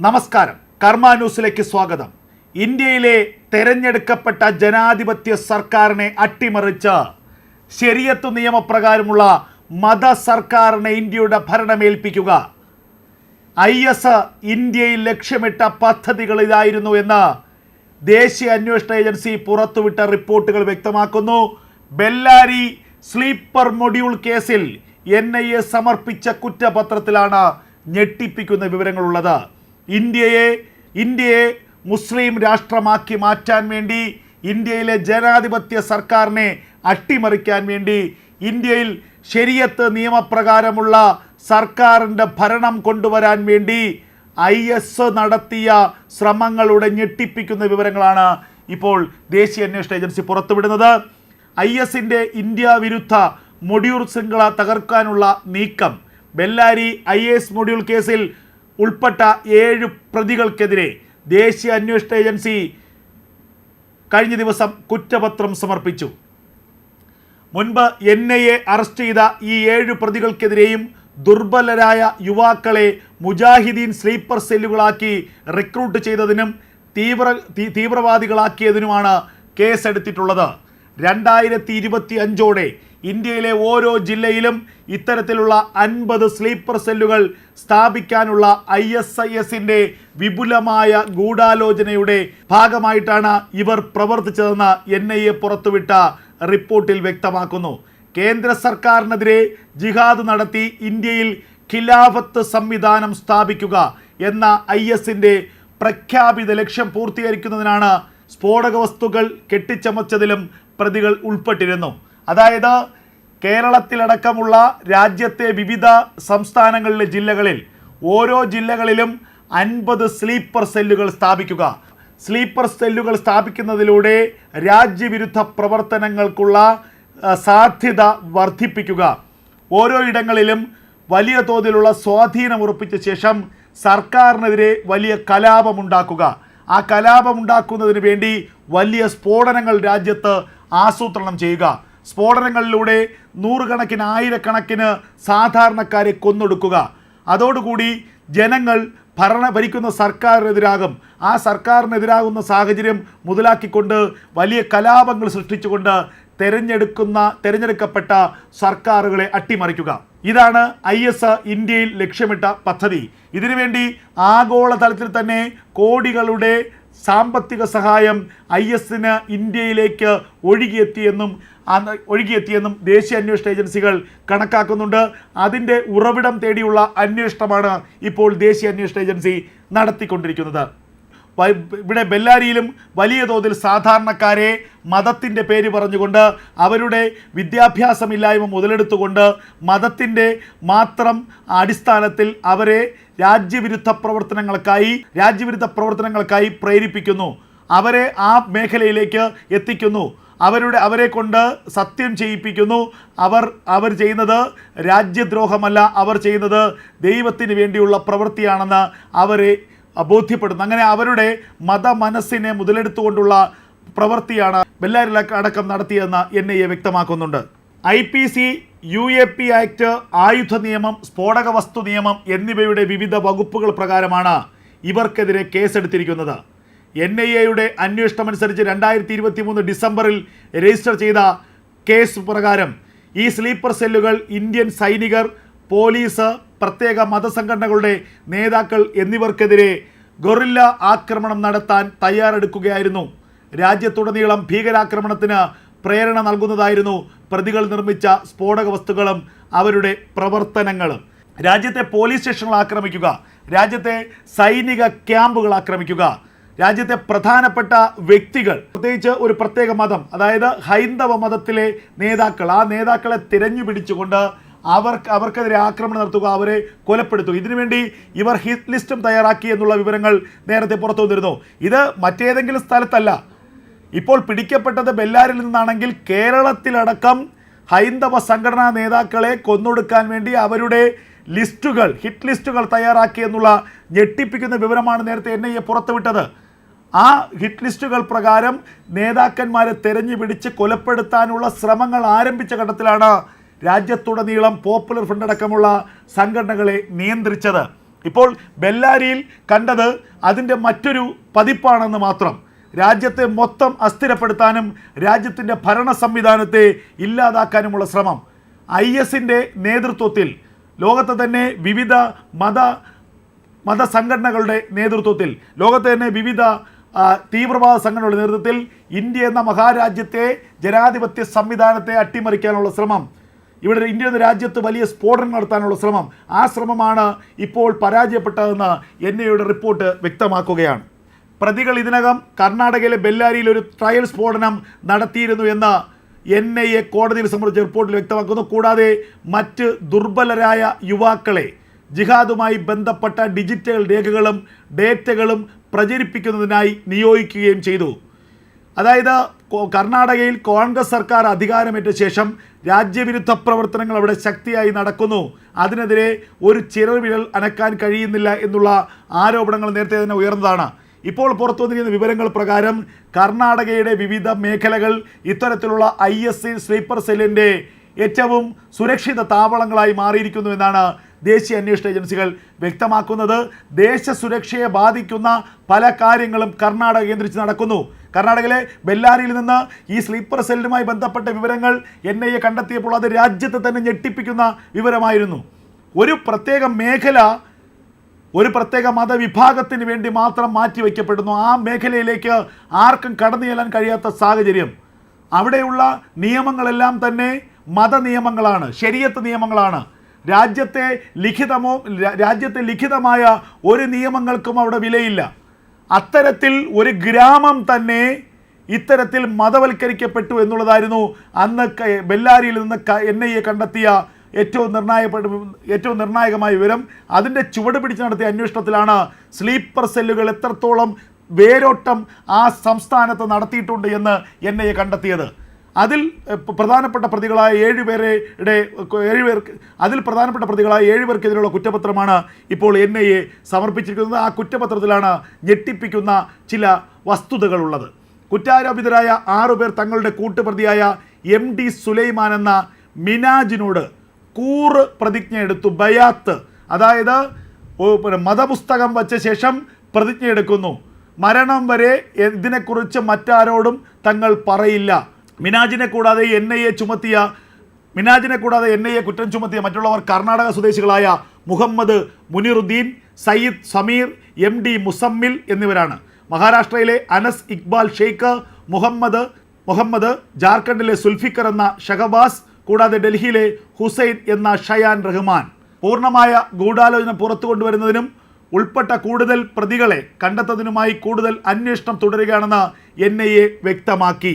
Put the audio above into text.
നമസ്കാരം. കർമ്മ ന്യൂസിലേക്ക് സ്വാഗതം. ഇന്ത്യയിലെ തെരഞ്ഞെടുക്കപ്പെട്ട ജനാധിപത്യ സർക്കാരിനെ അട്ടിമറിച്ച് ശരിയത്ത് നിയമപ്രകാരമുള്ള മത സർക്കാരിനെ ഇന്ത്യയുടെ ഭരണമേൽപ്പിക്കുക. ഐ എസ് ഇന്ത്യയിൽ ലക്ഷ്യമിട്ട പദ്ധതികൾ ഇതായിരുന്നു എന്ന് ദേശീയ അന്വേഷണ ഏജൻസി പുറത്തുവിട്ട റിപ്പോർട്ടുകൾ വ്യക്തമാക്കുന്നു. ബെല്ലാരി സ്ലീപ്പർ മൊഡ്യൂൾ കേസിൽ എൻ ഐ എ സമർപ്പിച്ച കുറ്റപത്രത്തിലാണ് ഞെട്ടിപ്പിക്കുന്ന വിവരങ്ങളുള്ളത്. ഇന്ത്യയെ ഇന്ത്യയെ മുസ്ലിം രാഷ്ട്രമാക്കി മാറ്റാൻ വേണ്ടി ഇന്ത്യയിലെ ജനാധിപത്യ സർക്കാരിനെ അട്ടിമറിക്കാൻ വേണ്ടി ഇന്ത്യയിൽ ശരിയത്ത് നിയമപ്രകാരമുള്ള സർക്കാരിന്റെ ഭരണം കൊണ്ടുവരാൻ വേണ്ടി ഐ എസ് നടത്തിയ ശ്രമങ്ങളുടെ ഞെട്ടിപ്പിക്കുന്ന വിവരങ്ങളാണ് ഇപ്പോൾ ദേശീയ അന്വേഷണ ഏജൻസി പുറത്തുവിടുന്നത്. ഐ എസിന്റെ ഇന്ത്യ വിരുദ്ധ മൊഡ്യൂൾ ശൃംഖല തകർക്കാനുള്ള നീക്കം. ബെല്ലാരി ഐ എസ് മൊഡ്യൂൾ കേസിൽ ഉൾപ്പെട്ട ഏഴ് പ്രതികൾക്കെതിരെ ദേശീയ അന്വേഷണ ഏജൻസി കഴിഞ്ഞ ദിവസം കുറ്റപത്രം സമർപ്പിച്ചു. മുൻപ് എൻ ഐ എ അറസ്റ്റ് ചെയ്ത ഈ ഏഴ് പ്രതികൾക്കെതിരെയും ദുർബലരായ യുവാക്കളെ മുജാഹിദീൻ സ്ലീപ്പർ സെല്ലുകളാക്കി റിക്രൂട്ട് ചെയ്തതിനും തീവ്ര തീവ്രവാദികളാക്കിയതിനുമാണ് കേസെടുത്തിട്ടുള്ളത്. രണ്ടായിരത്തി ഇരുപത്തി അഞ്ചോടെ ഇന്ത്യയിലെ ഓരോ ജില്ലയിലും ഇത്തരത്തിലുള്ള അൻപത് സ്ലീപ്പർ സെല്ലുകൾ സ്ഥാപിക്കാനുള്ള ഐ എസ് ഐ എസിന്റെ വിപുലമായ ഗൂഢാലോചനയുടെ ഭാഗമായിട്ടാണ് ഇവർ പ്രവർത്തിച്ചതെന്ന് എൻ ഐ എ പുറത്തുവിട്ട റിപ്പോർട്ടിൽ വ്യക്തമാക്കുന്നു. കേന്ദ്ര സർക്കാരിനെതിരെ ജിഹാദ് നടത്തി ഇന്ത്യയിൽ ഖിലാഫത്ത് സംവിധാനം സ്ഥാപിക്കുക എന്ന ഐ എസിന്റെ പ്രഖ്യാപിത ലക്ഷ്യം പൂർത്തീകരിക്കുന്നതിനാണ് സ്ഫോടക വസ്തുക്കൾ കെട്ടിച്ചമച്ചതിലും പ്രതികൾ ഉൾപ്പെട്ടിരുന്നു. അതായത് കേരളത്തിലടക്കമുള്ള രാജ്യത്തെ വിവിധ സംസ്ഥാനങ്ങളിലെ ജില്ലകളിൽ ഓരോ ജില്ലകളിലും അൻപത് സ്ലീപ്പർ സെല്ലുകൾ സ്ഥാപിക്കുക. സ്ലീപ്പർ സെല്ലുകൾ സ്ഥാപിക്കുന്നതിലൂടെ രാജ്യവിരുദ്ധ പ്രവർത്തനങ്ങൾക്കുള്ള സാധ്യത വർദ്ധിപ്പിക്കുക. ഓരോ ഇടങ്ങളിലും വലിയ തോതിലുള്ള സ്വാധീനം ഉറപ്പിച്ച ശേഷം സർക്കാരിനെതിരെ വലിയ കലാപമുണ്ടാക്കുക. ആ കലാപമുണ്ടാക്കുന്നതിന് വേണ്ടി വലിയ സ്ഫോടനങ്ങൾ രാജ്യത്ത് ആസൂത്രണം ചെയ്യുക. സ്ഫോടനങ്ങളിലൂടെ നൂറുകണക്കിന് ആയിരക്കണക്കിന് സാധാരണക്കാരെ കൊന്നൊടുക്കുക. അതോടുകൂടി ജനങ്ങൾ ഭരണ ഭരിക്കുന്ന സർക്കാരിനെതിരാകും. ആ സർക്കാരിനെതിരാകുന്ന സാഹചര്യം മുതലാക്കിക്കൊണ്ട് വലിയ കലാപങ്ങൾ സൃഷ്ടിച്ചുകൊണ്ട് തെരഞ്ഞെടുക്കുന്ന തെരഞ്ഞെടുക്കപ്പെട്ട സർക്കാരുകളെ അട്ടിമറിക്കുക. ഇതാണ് ഐ എസ് ഇന്ത്യയിൽ ലക്ഷ്യമിട്ട പദ്ധതി. ഇതിനുവേണ്ടി ആഗോളതലത്തിൽ തന്നെ കോടികളുടെ സാമ്പത്തിക സഹായം ഐ എസിന് ഇന്ത്യയിലേക്ക് ഒഴുകിയെത്തിയെന്നും ഒഴുകിയെത്തിയെന്നും ദേശീയ അന്വേഷണ ഏജൻസികൾ കണക്കാക്കുന്നുണ്ട്. അതിന്റെ ഉറവിടം തേടിയുള്ള അന്വേഷണമാണ് ഇപ്പോൾ ദേശീയ അന്വേഷണ ഏജൻസി നടത്തിക്കൊണ്ടിരിക്കുന്നത്. ഇവിടെ ബെല്ലാരിയിലും വലിയ തോതിൽ സാധാരണക്കാരെ മതത്തിന്റെ പേര് പറഞ്ഞുകൊണ്ട് അവരുടെ വിദ്യാഭ്യാസമില്ലായ്മ മുതലെടുത്തുകൊണ്ട് മതത്തിന്റെ മാത്രം അടിസ്ഥാനത്തിൽ അവരെ രാജ്യവിരുദ്ധ പ്രവർത്തനങ്ങൾക്കായി രാജ്യവിരുദ്ധ പ്രവർത്തനങ്ങൾക്കായി പ്രേരിപ്പിക്കുന്നു. അവരെ ആ മേഖലയിലേക്ക് എത്തിക്കുന്നു. അവരുടെ അവരെ കൊണ്ട് സത്യം ചെയ്യിപ്പിക്കുന്നു. അവർ അവർ ചെയ്യുന്നത് രാജ്യദ്രോഹമല്ല. അവർ ചെയ്യുന്നത് ദൈവത്തിന് വേണ്ടിയുള്ള പ്രവൃത്തിയാണെന്ന് അവരെ ബോധ്യപ്പെടുന്നു. അങ്ങനെ അവരുടെ മത മനസ്സിനെ മുതലെടുത്തുകൊണ്ടുള്ള പ്രവൃത്തിയാണ് ബെല്ലാരിൽ അടക്കം നടത്തിയതെന്ന് എൻ ഐ എ വ്യക്തമാക്കുന്നുണ്ട്. I P C U A P act ആയുധ നിയമം സ്ഫോടക വസ്തു നിയമം എന്നിവയുടെ വിവിധ വകുപ്പുകൾ പ്രകാരമാണ് ഇവർക്കെതിരെ കേസെടുത്തിരിക്കുന്നത്. എൻ ഐ എയുടെ അന്വേഷണമനുസരിച്ച് രണ്ടായിരത്തി ഇരുപത്തി മൂന്ന് ഡിസംബറിൽ രജിസ്റ്റർ ചെയ്ത കേസ് പ്രകാരം ഈ സ്ലീപ്പർ സെല്ലുകൾ ഇന്ത്യൻ സൈനികർ പോലീസ് പ്രത്യേക മതസംഘടനകളുടെ നേതാക്കൾ എന്നിവർക്കെതിരെ ഗൊറില്ല ആക്രമണം നടത്താൻ തയ്യാറെടുക്കുകയായിരുന്നു. രാജ്യത്തുടനീളം ഭീകരാക്രമണത്തിന് പ്രേരണ നൽകുന്നതായിരുന്നു പ്രതികൾ നിർമ്മിച്ച സ്ഫോടക വസ്തുക്കളും അവരുടെ പ്രവർത്തനങ്ങളും. രാജ്യത്തെ പോലീസ് സ്റ്റേഷനുകൾ ആക്രമിക്കുക രാജ്യത്തെ സൈനിക ക്യാമ്പുകൾ ആക്രമിക്കുക രാജ്യത്തെ പ്രധാനപ്പെട്ട വ്യക്തികൾ പ്രത്യേകിച്ച് ഒരു പ്രത്യേക മതം അതായത് ഹൈന്ദവ മതത്തിലെ നേതാക്കൾ ആ നേതാക്കളെ തിരഞ്ഞു പിടിച്ചുകൊണ്ട് അവർക്ക് അവർക്കെതിരെ ആക്രമണം നടത്തുക അവരെ കൊലപ്പെടുത്തുക. ഇതിനുവേണ്ടി ഇവർ ഹിറ്റ് ലിസ്റ്റും തയ്യാറാക്കി എന്നുള്ള വിവരങ്ങൾ നേരത്തെ പുറത്തു വന്നിരുന്നു. ഇത് മറ്റേതെങ്കിലും സ്ഥലത്തല്ല. ഇപ്പോൾ പിടിക്കപ്പെട്ടത് ബെല്ലാരിൽ നിന്നാണെങ്കിൽ കേരളത്തിലടക്കം ഹൈന്ദവ സംഘടനാ നേതാക്കളെ കൊന്നൊടുക്കാൻ വേണ്ടി അവരുടെ ലിസ്റ്റുകൾ ഹിറ്റ് ലിസ്റ്റുകൾ തയ്യാറാക്കി എന്നുള്ള ഞെട്ടിപ്പിക്കുന്ന വിവരമാണ് നേരത്തെ എൻ ഐ എ പുറത്തുവിട്ടത്. ആ ഹിറ്റ് ലിസ്റ്റുകൾ പ്രകാരം നേതാക്കന്മാരെ തെരഞ്ഞു പിടിച്ച് കൊലപ്പെടുത്താനുള്ള ശ്രമങ്ങൾ ആരംഭിച്ച ഘട്ടത്തിലാണ് രാജ്യത്തുടനീളം പോപ്പുലർ ഫ്രണ്ട് അടക്കമുള്ള സംഘടനകളെ നിയന്ത്രിച്ചത്. ഇപ്പോൾ ബെല്ലാരിയിൽ കണ്ടത് അതിന്റെ മറ്റൊരു പതിപ്പാണെന്ന് മാത്രം. രാജ്യത്തെ മൊത്തം അസ്ഥിരപ്പെടുത്താനും രാജ്യത്തിന്റെ ഭരണ സംവിധാനത്തെ ഇല്ലാതാക്കാനുമുള്ള ശ്രമം. ഐ എസിന്റെ നേതൃത്വത്തിൽ ലോകത്തെ തന്നെ വിവിധ മത മതസംഘടനകളുടെ നേതൃത്വത്തിൽ ലോകത്തെ തന്നെ വിവിധ തീവ്രവാദ സംഘടനകളുടെ നേതൃത്വത്തിൽ ഇന്ത്യ എന്ന മഹാരാജ്യത്തെ ജനാധിപത്യ സംവിധാനത്തെ അട്ടിമറിക്കാനുള്ള ശ്രമം. ഇവിടെ ഇന്ത്യ എന്ന രാജ്യത്ത് വലിയ സ്ഫോടനം നടത്താനുള്ള ശ്രമം. ആ ശ്രമമാണ് ഇപ്പോൾ പരാജയപ്പെട്ടതെന്ന് എൻ ഐയുടെ റിപ്പോർട്ട് വ്യക്തമാക്കുകയാണ്. പ്രതികൾ ഇതിനകം കർണാടകയിലെ ബെല്ലാരിയിൽ ഒരു ട്രയൽ സ്ഫോടനം നടത്തിയിരുന്നു എന്ന് എൻ ഐ എ കോടതിയിൽ സമർപ്പിച്ച റിപ്പോർട്ടിൽ വ്യക്തമാക്കുന്നു. കൂടാതെ മറ്റ് ദുർബലരായ യുവാക്കളെ ജിഹാദുമായി ബന്ധപ്പെട്ട ഡിജിറ്റൽ രേഖകളും ഡേറ്റകളും പ്രചരിപ്പിക്കുന്നതിനായി നിയോഗിക്കുകയും ചെയ്തു. അതായത് കർണാടകയിൽ കോൺഗ്രസ് സർക്കാർ അധികാരമേറ്റ ശേഷം രാജ്യവിരുദ്ധ പ്രവർത്തനങ്ങൾ അവിടെ ശക്തിയായി നടക്കുന്നു. അതിനെതിരെ ഒരു ചിറവിരൽ അനക്കാൻ കഴിയുന്നില്ല എന്നുള്ള ആരോപണങ്ങൾ നേരത്തെ തന്നെ ഉയർന്നതാണ്. ഇപ്പോൾ പുറത്തു വന്നിരിക്കുന്ന വിവരങ്ങൾ പ്രകാരം കർണാടകയുടെ വിവിധ മേഖലകൾ ഇത്തരത്തിലുള്ള ഐ എസ് സി സ്ലീപ്പർ സെല്ലിന്റെ ഏറ്റവും സുരക്ഷിത താവളങ്ങളായി മാറിയിരിക്കുന്നു എന്നാണ് ദേശീയ അന്വേഷണ ഏജൻസികൾ വ്യക്തമാക്കുന്നത്. ദേശസുരക്ഷയെ ബാധിക്കുന്ന പല കാര്യങ്ങളും കർണാടക കേന്ദ്രിച്ച് നടക്കുന്നു. കർണാടകയിലെ ബെല്ലാരിയിൽ നിന്ന് ഈ സ്ലീപ്പർ സെല്ലുമായി ബന്ധപ്പെട്ട വിവരങ്ങൾ എൻ ഐ എ കണ്ടെത്തിയപ്പോൾ അത് രാജ്യത്തെ തന്നെ ഞെട്ടിപ്പിക്കുന്ന വിവരമായിരുന്നു. ഒരു പ്രത്യേക മേഖല ഒരു പ്രത്യേക മതവിഭാഗത്തിന് വേണ്ടി മാത്രം മാറ്റിവെക്കപ്പെടുന്നു. ആ മേഖലയിലേക്ക് ആർക്കും കടന്നു ചെല്ലാൻ കഴിയാത്ത സാഹചര്യം. അവിടെയുള്ള നിയമങ്ങളെല്ലാം തന്നെ മതനിയമങ്ങളാണ് ശരീരത്ത് നിയമങ്ങളാണ്. രാജ്യത്തെ ലിഖിതമോ രാജ്യത്തെ ലിഖിതമായ ഒരു നിയമങ്ങൾക്കും അവിടെ വിലയില്ല. അത്തരത്തിൽ ഒരു ഗ്രാമം തന്നെ ഇത്തരത്തിൽ മതവൽക്കരിക്കപ്പെട്ടു എന്നുള്ളതായിരുന്നു അന്ന് ബെല്ലാരിയിൽ നിന്ന് എൻ ഐ എ കണ്ടെത്തിയ ഏറ്റവും നിർണായകപ്പെട്ട ഏറ്റവും നിർണായകമായ വിവരം. അതിന്റെ ചുവട് പിടിച്ച് നടത്തിയ അന്വേഷണത്തിലാണ് സ്ലീപ്പർ സെല്ലുകൾ എത്രത്തോളം വേരോട്ടം ആ സംസ്ഥാനത്ത് നടത്തിയിട്ടുണ്ട് എന്ന് എൻ ഐ എ കണ്ടെത്തിയത്. അതിൽ പ്രധാനപ്പെട്ട പ്രതികളായ ഏഴുപേരുടെ ഏഴുപേർക്ക് അതിൽ പ്രധാനപ്പെട്ട പ്രതികളായ ഏഴുപേർക്കെതിരെയുള്ള കുറ്റപത്രമാണ് ഇപ്പോൾ എൻ ഐ എ സമർപ്പിച്ചിരിക്കുന്നത്. ആ കുറ്റപത്രത്തിലാണ് ഞെട്ടിപ്പിക്കുന്ന ചില വസ്തുതകളുള്ളത്. കുറ്റാരോപിതരായ ആറുപേർ തങ്ങളുടെ കൂട്ടുപ്രതിയായ എം ഡി സുലൈമാൻ എന്ന മിനാജിനോട് കൂറ് പ്രതിജ്ഞ എടുത്തു ബയാത്ത്. അതായത് മതപുസ്തകം വച്ച ശേഷം പ്രതിജ്ഞ എടുക്കുന്നു. മരണം വരെ ഇതിനെക്കുറിച്ച് മറ്റാരോടും തങ്ങൾ പറയില്ല. മിനാജിനെ കൂടാതെ എൻ ഐ എ ചുമത്തിയ മിനാജിനെ കൂടാതെ എൻ ഐ എ കുറ്റം ചുമത്തിയ മറ്റുള്ളവർ കർണാടക സ്വദേശികളായ മുഹമ്മദ് മുനിറുദ്ദീൻ സയ്യിദ് സമീർ എം ഡി മുസമ്മിൽ എന്നിവരാണ്. മഹാരാഷ്ട്രയിലെ അനസ് ഇക്ബാൽ ഷെയ്ഖ് മുഹമ്മദ് മുഹമ്മദ് ജാർഖണ്ഡിലെ സുൽഫിക്കർ എന്ന ഷഹബാസ് കൂടാതെ ഡൽഹിയിലെ ഹുസൈൻ എന്ന ഷയാൻ റഹ്മാൻ. പൂർണമായ ഗൂഢാലോചന പുറത്തു കൊണ്ടുവരുന്നതിനും ഉൾപ്പെട്ട കൂടുതൽ പ്രതികളെ കണ്ടെത്തുന്നതിനുമായി കൂടുതൽ അന്വേഷണം തുടരുകയാണെന്ന് എൻ വ്യക്തമാക്കി.